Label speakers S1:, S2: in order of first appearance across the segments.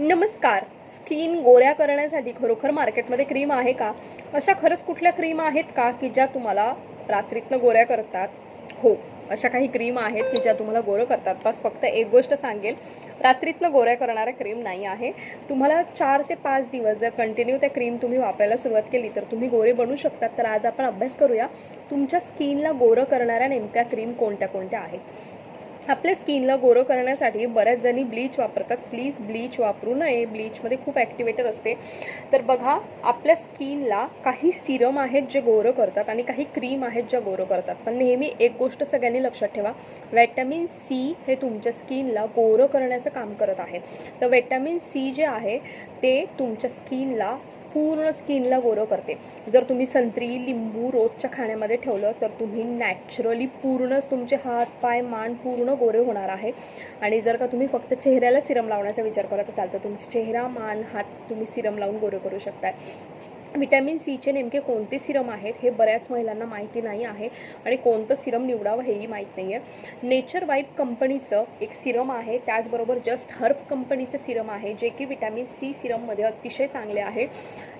S1: नमस्कार. स्किन गोऱ्या करण्यासाठी खरोखर मार्केटमध्ये क्रीम आहे का? अशा खरंच कुठल्या क्रीम आहेत का की ज्या तुम्हाला रात्रीतनं गोऱ्या करतात? हो अशा काही क्रीम आहेत की ज्या तुम्हाला गोरं करतात. बस फक्त एक गोष्ट सांगेल. रात्रीतनं गोऱ्या करणाऱ्या क्रीम नाही आहे. तुम्हाला चार ते पाच दिवस जर कंटिन्यू त्या क्रीम तुम्ही वापरायला सुरुवात केली तर तुम्ही गोरे बनू शकतात. तर आज आपण अभ्यास करूया. तुमच्या स्किनला गोरं करणाऱ्या नेमक्या क्रीम कोणत्या कोणत्या आहेत? आपल्या स्किनला गोरं करण्यासाठी बऱ्याच जणी ब्लीच वापरतात. प्लीज ब्लीच वापरू नये. ब्लीचमध्ये खूप ॲक्टिवेटर असते. तर बघा आपल्या स्किनला काही सिरम आहेत जे गोरं करतात आणि काही क्रीम आहेत ज्या गोरं करतात. पण नेहमी एक गोष्ट सगळ्यांनी लक्षात ठेवा. व्हॅटॅमिन सी हे तुमच्या स्किनला गोरं करण्याचं काम करत आहे. तर व्हॅटॅमिन सी जे आहे ते तुमच्या स्किनला पूर्ण स्किनला गोरं करते. जर तुम्ही संत्री लिंबू रोजच्या खाण्यामध्ये ठेवलं तर तुम्ही नॅचरली पूर्णच तुमचे हात पाय मान पूर्ण गोरे होणार आहे. आणि जर का तुम्ही फक्त चेहऱ्याला सिरम लावण्याचा विचार करत असाल तर तुमचे चेहरा मान हात तुम्ही सिरम लावून गोरे करू शकताय. विटॅमिन सीचे नेमके कोणते सिरम आहेत हे बऱ्याच महिलांना माहिती नाही आहे आणि कोणतं सिरम निवडावं हेही माहीत नाही आहे नेचर वाईप कंपनीचं एक सिरम आहे. त्याचबरोबर जस्ट हर्ब कंपनीचं सिरम आहे जे की विटॅमिन सी सिरममध्ये अतिशय चांगले आहे.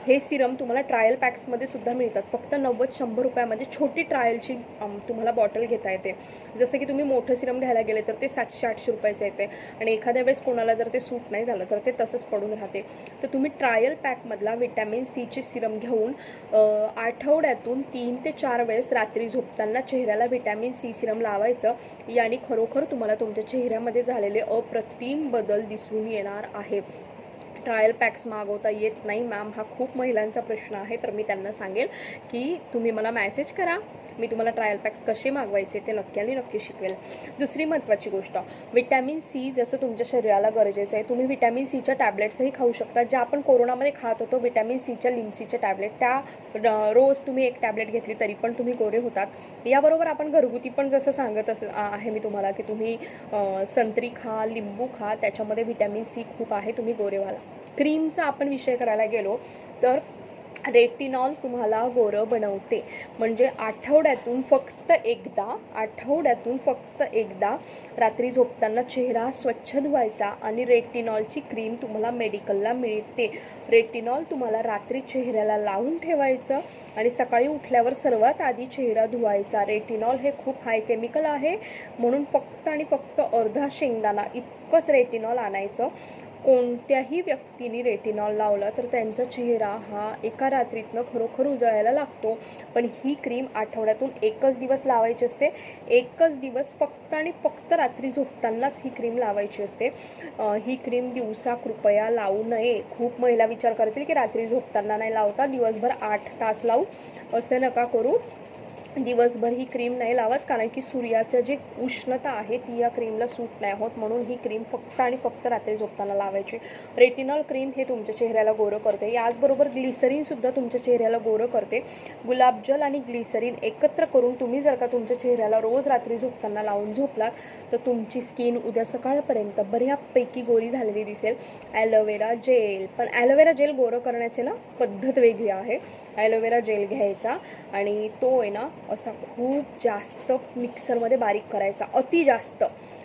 S1: हे सिरम तुम्हाला ट्रायल पॅक्समध्ये सुद्धा मिळतात. फक्त नव्वद शंभर रुपयामध्ये छोटी ट्रायलची तुम्हाला बॉटल घेता येते. जसं की तुम्ही मोठं सिरम घ्यायला गेले तर ते सातशे आठशे रुपयाचं येते. आणि एखाद्या वेळेस कोणाला जर ते सूट नाही झालं तर ते तसंच पडून राहते. तर तुम्ही ट्रायल पॅकमधला विटॅमिन सीचे सिरम सिरम घेऊन आठवड्यातून तीन ते चार वेळेस रात्री झोपताना चेहऱ्याला व्हिटॅमिन सी सिरम लावायचं. याने खरोखर तुम्हाला तुमच्या चेहऱ्यामध्ये झालेले अप्रतिम बदल दिसून येणार आहे. ट्रायल पॅक्स मागवता येत नाही मॅम हा खूप महिलांचा प्रश्न आहे तर मी त्यांना सांगेल की तुम्ही मला मॅसेज करा. मी तुम्हाला ट्रायल पॅक्स कसे मागवायचे ते नक्की आणि नक्की शिकवेल. दुसरी महत्त्वाची गोष्ट विटॅमिन सी जसं तुमच्या शरीराला गरजेचं आहे तुम्ही विटॅमिन सीच्या टॅबलेट्सही खाऊ शकता. ज्या आपण कोरोनामध्ये खात होतो विटॅमिन सीच्या लिमसीच्या टॅबलेट त्या रोज तुम्ही एक टॅबलेट घेतली तरी पण तुम्ही गोरे होतात. याबरोबर आपण घरगुती पण जसं सांगत अस आहे मी तुम्हाला की तुम्ही संत्री खा लिंबू खा त्याच्यामध्ये व्हिटॅमिन सी खूप आहे तुम्ही गोरे व्हाल. क्रीमचा आपण विषय करायला गेलो तर रेटिनॉल तुम्हाला गोरं बनवते. म्हणजे आठवड्यातून फक्त एकदा आठवड्यातून फक्त एकदा रात्री झोपताना चेहरा स्वच्छ धुवायचा आणि रेटिनॉलची क्रीम तुम्हाला मेडिकलला मिळते. रेटिनॉल तुम्हाला रात्री चेहऱ्याला लावून ठेवायचं आणि सकाळी उठल्यावर सर्वात आधी चेहरा धुवायचा. रेटिनॉल हे खूप हाय केमिकल आहे. म्हणून फक्त आणि फक्त अर्धा शेंगदाणा इतकंच रेटिनॉल आणायचं. कोणत्याही व्यक्तीने रेटिनॉल लावला तर त्यांचा चेहरा हा एका रात्रीतनं खरोखर उजळायला लागतो. पण ही क्रीम आठवड्यातून एकच दिवस लावायची असते. एकच दिवस फक्त आणि फक्त रात्री झोपतानाच ही क्रीम लावायची असते. ही क्रीम दिवसा कृपया लावू नये. खूप महिला विचार करतील की रात्री झोपताना नाही लावता दिवसभर आठ तास लावू. असं नका करू. दिवसभर ही क्रीम नाही लावत कारण की सूर्याचं जे उष्णता आहे ती या क्रीमला सूट नाही होत. म्हणून ही क्रीम फक्त आणि फक्त रात्री झोपताना लावायची. रेटिनॉल क्रीम हे तुमच्या चेहऱ्याला गोरं करते. याचबरोबर ग्लिसरीनसुद्धा तुमच्या चेहऱ्याला गोरं करते. गुलाबजल आणि ग्लिसरीन एकत्र करून तुम्ही जर का तुमच्या चेहऱ्याला रोज रात्री झोपताना लावून झोपलात तर तुमची स्किन उद्या सकाळपर्यंत बऱ्यापैकी गोरी झालेली दिसेल. ॲलोवेरा जेल पण ॲलोवेरा जेल गोरं करण्याची ना पद्धत वेगळी आहे. ॲलोवेरा जेल घ्यायचा आणि तो आहे ना असा खूप जास्त मिक्सरमध्ये बारीक करायचा अति जास्त.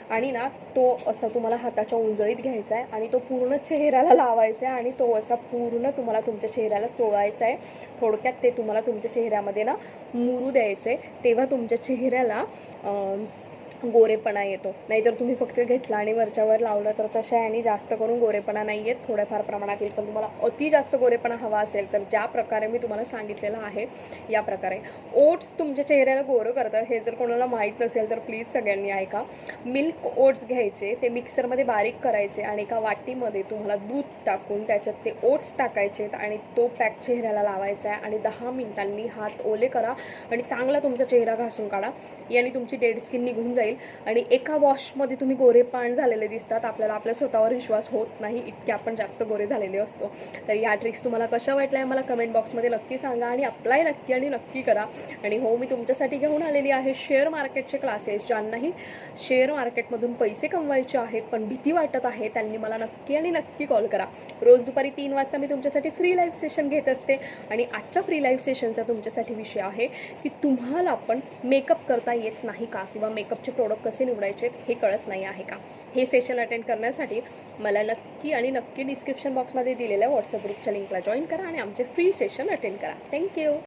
S1: आणि ना तो असा तुम्हाला हाताच्या उंजळीत घ्यायचा आहे आणि तो पूर्ण चेहऱ्याला लावायचा आहे आणि तो असा पूर्ण तुम्हाला तुमच्या चेहऱ्याला चोळायचा आहे. थोडक्यात ते तुम्हाला तुमच्या चेहऱ्यामध्ये ना मुरू द्यायचं आहे. तेव्हा तुमच्या चेहऱ्याला गोरेपणा येतो. नाहीतर तुम्ही फक्त घेतला आणि वरच्यावर लावलं तर तशा आणि जास्त करून गोरेपणा नाही येत थोड्याफार प्रमाणात येईल पण तुम्हाला अति जास्त गोरेपणा हवा असेल तर ज्या प्रकारे मी तुम्हाला सांगितलेलं आहे या प्रकारे. ओट्स तुमच्या चेहऱ्याला गोरं करतात हे जर कोणाला माहीत नसेल तर प्लीज सगळ्यांनी ऐका. मिल्क ओट्स घ्यायचे ते मिक्सरमध्ये बारीक करायचे आणि एका वाटीमध्ये तुम्हाला दूध टाकून त्याच्यात ते ओट्स टाकायचे आणि तो पॅक चेहऱ्याला लावायचा आहे आणि दहा मिनिटांनी हात ओले करा आणि चांगला तुमचा चेहरा घासून काढा. याने तुमची डेड स्किन निघून जाईल. आणि एका वॉशमध्ये तुम्ही गोरे पाण झालेले दिसतात. आपल्याला आपल्या स्वतःवर विश्वास होत नाही. इतके आपण जास्त गोरे झालेले असतो. तर या ट्रिक्स तुम्हाला कशा वाटल्या मला कमेंट बॉक्समध्ये नक्की सांगा आणि अप्लाय नक्की आणि नक्की करा. आणि हो मी तुमच्यासाठी घेऊन आलेली आहे शेअर मार्केटचे क्लासेस ज्यांनाही शेअर मार्केटमधून पैसे कमवायचे आहेत पण भीती वाटत आहे त्यांनी मला नक्की आणि नक्की कॉल करा. रोज दुपारी तीन वाजता मी तुमच्यासाठी फ्री लाईव्ह सेशन घेत असते. आणि आजच्या फ्री लाईव्ह सेशनचा तुमच्यासाठी विषय आहे की तुम्हाला पण मेकअप करता येत नाही का? किंवा मेकअपचे प्रोडक्ट कसे निवडायचे हे कळत नाही आहे का? हे सेशन अटेंड करण्यासाठी मला नक्की आणि नक्की डिस्क्रिप्शन बॉक्समध्ये दिलेल्या व्हॉट्सअप ग्रुपच्या लिंकला जॉईन करा आणि आमचे फ्री सेशन अटेंड करा. Thank you